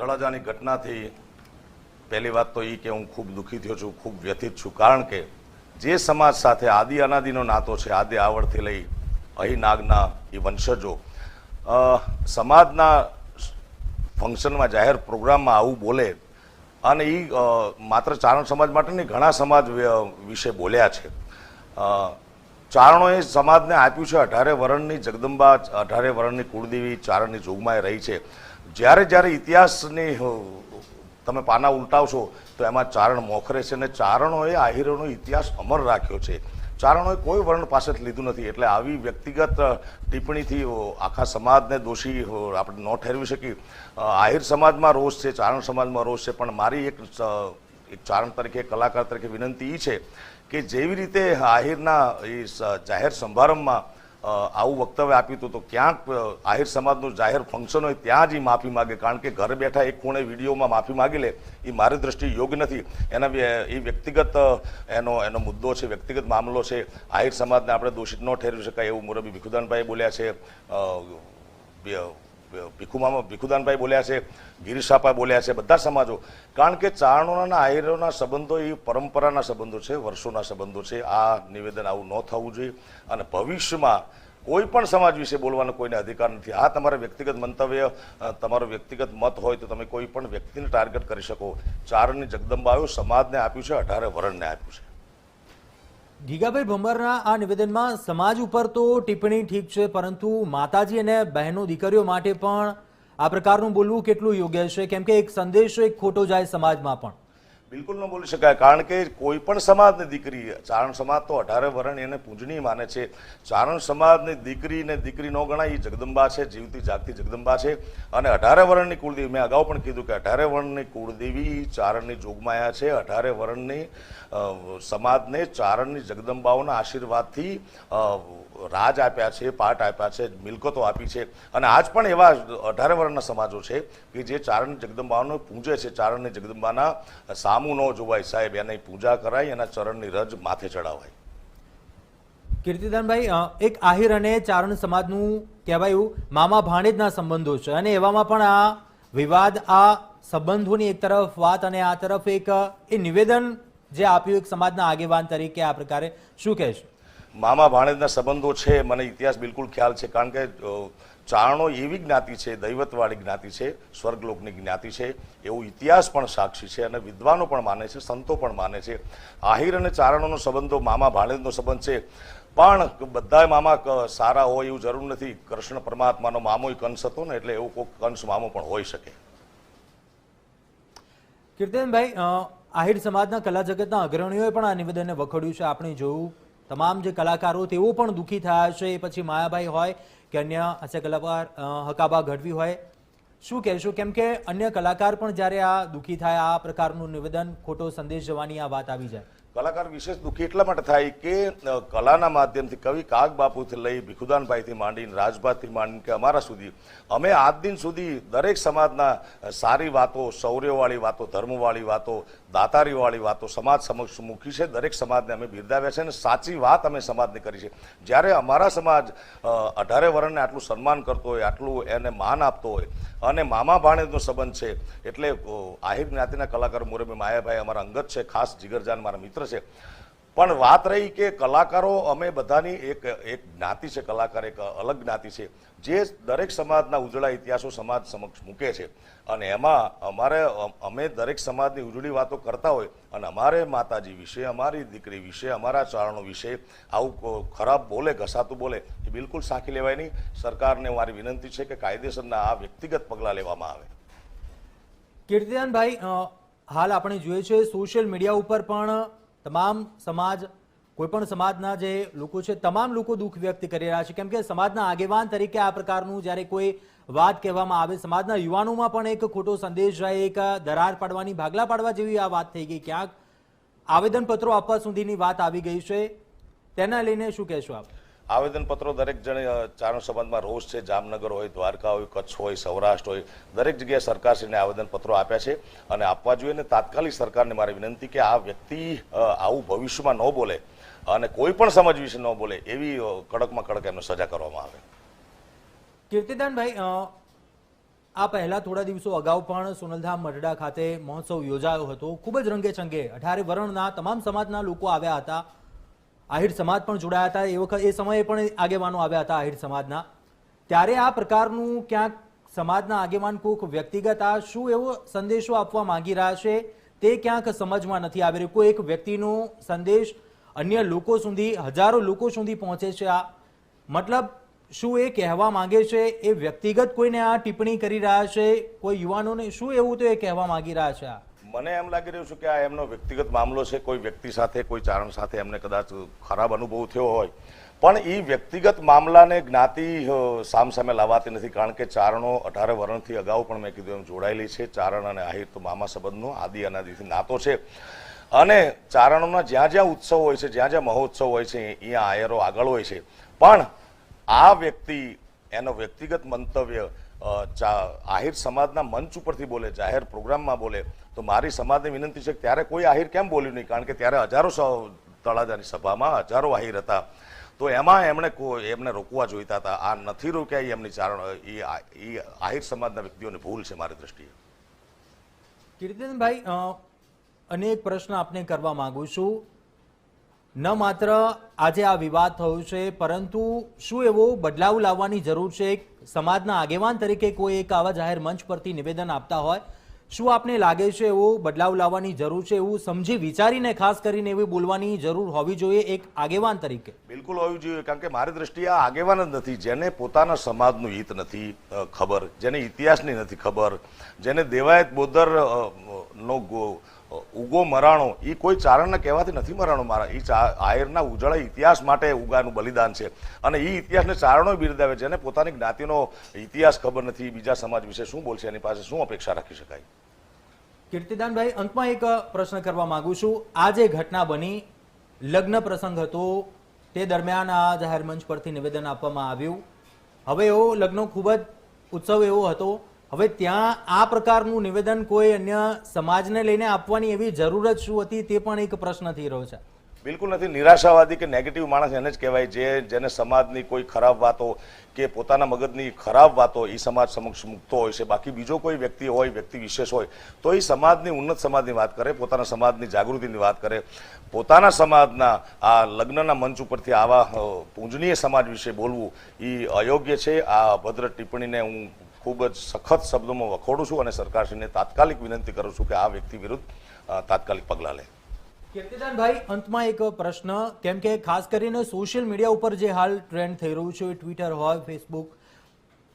તળાજાની ઘટનાથી પહેલી વાત તો એ કે હું ખૂબ દુઃખી થયો છું, ખૂબ વ્યથિત છું, કારણ કે જે સમાજ સાથે આદિ અનાદિનો નાતો છે, આદિ આવડથી લઈ અહીં નાગના એ વંશજો સમાજના ફંક્શનમાં જાહેર પ્રોગ્રામમાં આવું બોલે અને એ માત્ર ચારણ સમાજ માટે નહીં, ઘણા સમાજ વિશે બોલ્યા છે. ચારણોએ સમાજને આપ્યું છે, અઢારે વરણની જગદંબા, અઢારે વરણની કુળદેવી ચારણની જોગમાએ રહી છે. જ્યારે જ્યારે ઇતિહાસની તમે પાના ઉલટાવશો તો એમાં ચારણ મોખરે છે અને ચારણોએ આહિરોનો ઇતિહાસ અમર રાખ્યો છે. ચારણોએ કોઈ વર્ણ પાસે લીધું નથી. એટલે આવી વ્યક્તિગત ટિપ્પણીથી આખા સમાજને દોષી આપણે ન ઠેરવી શકીએ. આહિર સમાજમાં રોષ છે ચારણ સમાજમાં રોષ છે પણ મારી એક એક ચારણ તરીકે કલાકાર તરીકે વિનંતી એ છે કે જેવી રીતે આહિરના એ જાહેર સમારંભમાં અ, આવું વક્તવ્ય આપ્યું હતું તો ક્યાંક આહિર સમાજનું જાહેર ફંક્શન હોય ત્યાં જ એ માફી માગે. કારણ કે ઘરે બેઠા એક ખૂણે વિડીયોમાં માફી માગી લે એ મારી દ્રષ્ટિએ યોગ્ય નથી. એના એ વ્યક્તિગત એનો એનો મુદ્દો છે, વ્યક્તિગત મામલો છે. આહિર સમાજને આપણે દોષિત ન ઠેરવી શકાય એવું મોરબી ભીખુદાનભાઈ બોલ્યા છે. ભીખુમામા ભીખુદાનભાઈ બોલ્યા છે ગિરીશાપા બોલ્યા છે, બધા સમાજો. કારણ કે ચારણોના અને આહિરોના સંબંધો એ પરંપરાના સંબંધો છે, વર્ષોના સંબંધો છે. આ નિવેદન આવું ન થવું જોઈએ. અને ભવિષ્યમાં કોઈ પણ સમાજ વિશે બોલવાનો કોઈને અધિકાર નથી. આ તમારા વ્યક્તિગત મંતવ્ય તમારો વ્યક્તિગત મત હોય તો તમે કોઈ પણ વ્યક્તિને ટાર્ગેટ કરી શકો. ચારણની જગદંબાયો સમાજને આપ્યું છે, અઢારે વરણને આપ્યું છે. ગીગાભાઈ ભંબરના આ નિવેદનમાં સમાજ ઉપર તો ટિપ્પણી ઠીક છે, પરંતુ માતાજી અને બહેનો દીકરીઓ માટે પણ આ પ્રકારનું બોલવું કેટલું યોગ્ય છે? કેમ કે એક સંદેશો એક ખોટો જાય સમાજમાં પણ. બિલકુલ ન બોલી શકાય. કારણ કે કોઈ પણ સમાજની દીકરી, ચારણ સમાજ તો અઢારે વરણ એને પૂજનીય માને છે. ચારણ સમાજની દીકરી ને દીકરી ન ગણાય એ જગદંબા છે, જીવતી જાગતી જગદંબા છે. અને અઢારે વરણની કુળદેવી, મેં અગાઉ પણ કીધું કે અઢારે વરણની કુળદેવી ચારણની જોગમાયા છે. અઢારે વરણની સમાજને ચારણની જગદંબાઓના આશીર્વાદથી રાજ આપ્યા છે પાટ આપ્યા છે, મિલકતો આપી છે. અને આજ પણ એવા અઢાર વર્ણના સમાજો છે કે જે ચારણ જગદંબાનો પૂજે છે. ચારણની જગદંબાના સામુ ન જોવાય સાહેબ, એની પૂજા કરાય, એના ચરણની રજ માથે ચડાવાય. કીર્તિદાનભાઈ એક આહિર અને ચારણ સમાજનું કહેવાયું મામા ભાણેજના સંબંધો છે. અને એવામાં પણ આ વિવાદ, આ સંબંધોની એક તરફ વાત અને આ તરફ એક, એ નિવેદન જે આપ્યું એક સમાજના આગેવાન તરીકે આ પ્રકારે શું કહેશો? મામા ભાણેજના સંબંધો છે, મને ઇતિહાસ બિલકુલ ખ્યાલ છે, કારણ કે ચારણો એવી જ્ઞાતિ છે, દૈવતવાળી જ્ઞાતિ છે, સ્વર્ગલોકની જ્ઞાતિ છે, એવું ઇતિહાસ પણ સાક્ષી છે અને વિદ્વાનો પણ માને છે, સંતો પણ માને છે. આહિર અને ચારણોનો સંબંધો, મામા ભાણેજનો સંબંધ છે, પણ બધા મામા સારા હોય એવું જરૂર નથી. કૃષ્ણ પરમાત્માનો મામો કંસ હતો ને, એટલે એવું કોઈ કંસ મામો પણ હોઈ શકે. કીર્તનભાઈ આહિર સમાજના કલા જગતના અગ્રણીઓએ પણ આ નિવેદનને વખોડ્યું છે. આપણે જોયું તમામ જે કલાકારો તેઓ પણ દુઃખી થયા છે એ પછી માયાભાઈ હોય કે અન્ય હાસ્ય કલાકાર હકાબા ગઢવી હોય, શું કહેશો? કેમ કે અન્ય કલાકાર પણ જ્યારે આ દુઃખી થાય, આ પ્રકારનું નિવેદન, ખોટો સંદેશ જવાની આ વાત આવી જાય. કલાકાર વિશેષ દુઃખી એટલા માટે થાય કે કલાના માધ્યમથી કવિ કાગ બાપુથી લઈ ભીખુદાનભાઈથી માંડીને રાજભાથી માંડીને કે અમારા સુધી, અમે આજ દિન સુધી દરેક સમાજના સારી વાતો, શૌર્યવાળી વાતો, ધર્મવાળી વાતો દાતારીવાળી વાતો સમાજ સમક્ષ મૂકી છે. દરેક સમાજને અમે બિરદાવ્યા છે અને સાચી વાત અમે સમાજને કરી છે. જ્યારે અમારા સમાજ અઢારે વર્ણને આટલું સન્માન કરતો હોય, આટલું એને માન આપતો હોય અને મામા ભાણેજનો સંબંધ છે, એટલે આહિર જ્ઞાતિના કલાકાર મોરબી માયાભાઈ અમારા અંગત છે, ખાસ જીગરજાન મારા મિત્ર છે. પણ વાત રહી કે કલાકારો, અમે બધાની એક એક જ્ઞાતિ છે, કલાકાર એક અલગ જ્ઞાતિ છે, જે દરેક સમાજના ઉજળા ઇતિહાસો સમાજ સમક્ષ મૂકે છે. અને એમાં અમારે, અમે દરેક સમાજની ઉજળી વાતો કરતા હોય અને અમારે માતાજી વિશે, અમારી દીકરી વિશે, અમારા ચારણો વિશે આવું ખરાબ બોલે, ઘસાતું બોલે, એ બિલકુલ સાંખી લેવાય નહીં. સરકારને મારી વિનંતી છે કે કાયદેસરના આ વ્યક્તિગત પગલાં લેવામાં આવે. કીર્તિદાનભાઈ હાલ આપણે જોઈએ છીએ સોશિયલ મીડિયા ઉપર પણ તમામ સમાજ, કોઈપણ સમાજના જે લોકો છે, તમામ લોકો દુઃખ વ્યક્ત કરી રહ્યા છે. કેમ કે સમાજના આગેવાન તરીકે આ પ્રકારનું જ્યારે કોઈ વાત કહેવામાં આવે, સમાજના યુવાનોમાં પણ એક ખોટો સંદેશ જાય, એક દરાર પાડવાની, ભાગલા પાડવા જેવી આ વાત થઈ ગઈ. ક્યાંક આવેદનપત્રો આપવા સુધીની વાત આવી ગઈ છે. તેના લઈને શું કહેશો આપ? આવેદનપત્રો દરેક જણે ચારણ સંબંધમાં રોષ છે, જામનગર હોય, દ્વારકા હોય, કચ્છ હોય, સૌરાષ્ટ્ર હોય, દરેક જગ્યાએ સરકારશ્રીને આવેદનપત્રો આપ્યા છે અને આપવા જોઈએ અને તાત્કાલિક સરકારને મારી વિનંતી કે આ વ્યક્તિ આવું ભવિષ્યમાં ન બોલે અને કોઈ પણ સમજ વિશે ન બોલે એવી કડકમાં કડક એમને સજા કરવામાં આવે. કીર્તિદાનભાઈ આ પહેલા થોડા દિવસો અગાઉ પણ સોનલધામ મઢડા ખાતે મહોત્સવ યોજાયો હતો. ખૂબ જ રંગે ચંગે અઢારે વર્ણના તમામ સમાજના લોકો આવ્યા હતા. આહિર સમાજ પણ જોડાયા હતા. એ વખત, એ સમયે પણ આગેવાનો આવ્યા હતા આહિર સમાજના. ત્યારે આ પ્રકારનું ક્યાંક સમાજના આગેવાન કોઈક વ્યક્તિગત આ શું એવો સંદેશો આપવા માંગી રહ્યા છે, તે ક્યાંક સમજમાં નથી આવી રહ્યું. કોઈ એક વ્યક્તિનો સંદેશ અન્ય લોકો સુધી, હજારો લોકો સુધી પહોંચે છે આ. મતલબ, શું એ કહેવા માંગે છે? એ વ્યક્તિગત કોઈને આ ટિપ્પણી કરી રહ્યા છે? કોઈ યુવાનોને શું એવું તો એ કહેવા માંગી રહ્યા છે આ? મને એમ લાગી રહ્યું છે કે આ એમનો વ્યક્તિગત મામલો છે, કોઈ વ્યક્તિ સાથે, કોઈ ચારણ સાથે એમને કદાચ ખરાબ અનુભવ થયો હોય. પણ એ વ્યક્તિગત મામલાને જ્ઞાતિ સામ સામસામે લાવાતી નથી. કારણ કે ચારણો અઢારે વર્ણથી અગાઉ પણ મેં કીધું એમ જોડાયેલી છે. ચારણ અને આહિર તો મામા સંબંધનો આદિ અનાદિથી નાતો છે. અને ચારણોના જ્યાં જ્યાં ઉત્સવ હોય છે, જ્યાં જ્યાં મહોત્સવ હોય છે અહીંયા આયરો આગળ હોય છે. પણ આ વ્યક્તિ, એનો વ્યક્તિગત મંતવ્ય આહિર સમાજના મંચ ઉપરથી બોલે, જાહેર પ્રોગ્રામમાં બોલે, તો મારી સમાજની વિનંતી છે કે ત્યારે કોઈ આહિર કેમ બોલ્યું નહીં? કારણ કે ત્યારે હજારો તળાજાની સભામાં હજારો આહિર હતા. તો એમાં એમણે એમને રોકવા જોઈતા હતા. આ નથી રોક્યા એ એમની ચારણ એ આહિર સમાજના વ્યક્તિઓની ભૂલ છે મારી દ્રષ્ટિએ. કીર્તિનભાઈ અનેક અને પ્રશ્ન આપને કરવા માંગુ છું. ન માત્ર આજે આ વિવાદ થયો છે, પરંતુ શું એવો બદલાવ લાવવાની જરૂર છે? સમાજના આગેવાન તરીકે કોઈ એક આવા જાહેર મંચ પરથી નિવેદન આપતા હોય, શું આપને લાગે છે એવો બદલાવ લાવવાની જરૂર છે એવું સમજી વિચારીને ખાસ કરીને એવી બોલવાની જરૂર હોવી જોઈએ એક આગેવાન તરીકે? બિલકુલ હોવી જોઈએ, કારણ કે મારી દ્રષ્ટિએ આગેવાન જ નથી, જેને પોતાના સમાજનું હિત નથી ખબર, જેને ઇતિહાસની નથી ખબર, જેને દેવાયત બોદર નો ઉગો મરાણો એ કોઈ ચારણને કહેવાથી નથી મરાણો મારા. એ આયરના ઉજળા ઇતિહાસ માટે ઉગાનું બલિદાન છે. અને એ ઇતિહાસને ચારણો બિરદાવે જેને પોતાની જ્ઞાતિનો ઇતિહાસ ખબર નથી, બીજા સમાજ વિશે શું બોલશે, એની પાસે શું અપેક્ષા રાખી શકાય? કીર્તિદાનભાઈ, અંતમાં એક પ્રશ્ન કરવા માંગુ છું. આ જે ઘટના બની, લગ્ન પ્રસંગ હતો, તે દરમિયાન આ જાહેર મંચ પરથી નિવેદન આપવામાં આવ્યું. હવે એવો લગ્નો ખૂબ જ, ઉત્સવ એવો હતો હવે ત્યાં આ પ્રકારનું નિવેદન કોઈ અન્ય સમાજને લઈને આપવાની એવી જરૂરત શું હતી તે પણ એક પ્રશ્ન થઈ રહ્યો છે. બિલકુલ નથી. નિરાશાવાદી કે નેગેટિવ માણસ એને જ કહેવાય જે, જેને સમાજની કોઈ ખરાબ વાતો કે પોતાના મગજની ખરાબ વાતો એ સમાજ સમક્ષ મૂકતો હોય છે. બાકી બીજો કોઈ વ્યક્તિ હોય, વ્યક્તિ વિશેષ હોય, તો એ સમાજની, ઉન્નત સમાજની વાત કરે, પોતાના સમાજની જાગૃતિની વાત કરે. પોતાના સમાજના, આ લગ્નના મંચ ઉપરથી આવા પૂંજનીય સમાજ વિશે બોલવું એ અયોગ્ય છે. આ અભદ્ર ટિપ્પણીને હું ખૂબ જ સખત શબ્દોમાં વખોડું છું અને સરકારશ્રીને તાત્કાલિક વિનંતી કરું છું કે આ વ્યક્તિ વિરુદ્ધ તાત્કાલિક પગલાં લે. કીર્તિદાનભાઈ અંતમાં એક પ્રશ્ન. કેમ કે ખાસ કરીને સોશિયલ મીડિયા ઉપર જે હાલ ટ્રેન્ડ થઈ રહ્યું છે ટ્વિટર હોય ફેસબુક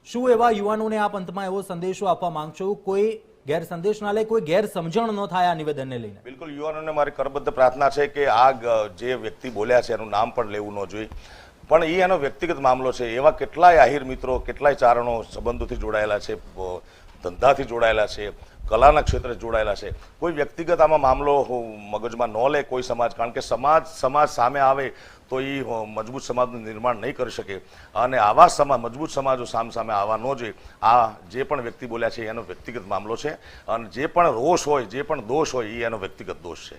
શું એવા યુવાનોને આપ અંતમાં એવો સંદેશો આપવા માંગશો? કોઈ ગેર સંદેશ ના લે કોઈ ગેર સમજણ ન થાય આ નિવેદનને લઈને? બિલકુલ યુવાનોને મારી કરબદ્ધ પ્રાર્થના છે કે આ જે વ્યક્તિ બોલ્યા છે એનું નામ પણ લેવું ન જોઈએ. પણ એ એનો વ્યક્તિગત મામલો છે. એવા કેટલાય આહિર મિત્રો, કેટલાય ચારણો સંબંધોથી જોડાયેલા છે ધંધાથી જોડાયેલા છે, કલાના ક્ષેત્રે જોડાયેલા છે. કોઈ વ્યક્તિગત આમાં મામલો મગજમાં ન લે કોઈ સમાજ, કારણ કે સમાજ સમાજ સામે આવે તો એ મજબૂત સમાજનું નિર્માણ નહીં કરી શકે. અને આવા સમાજ મજબૂત સમાજો સામ સામે આવવા ન જોઈએ. આ જે પણ વ્યક્તિ બોલ્યા છે, એનો વ્યક્તિગત મામલો છે. અને જે પણ રોષ હોય, જે પણ દોષ હોય એ એનો વ્યક્તિગત દોષ છે.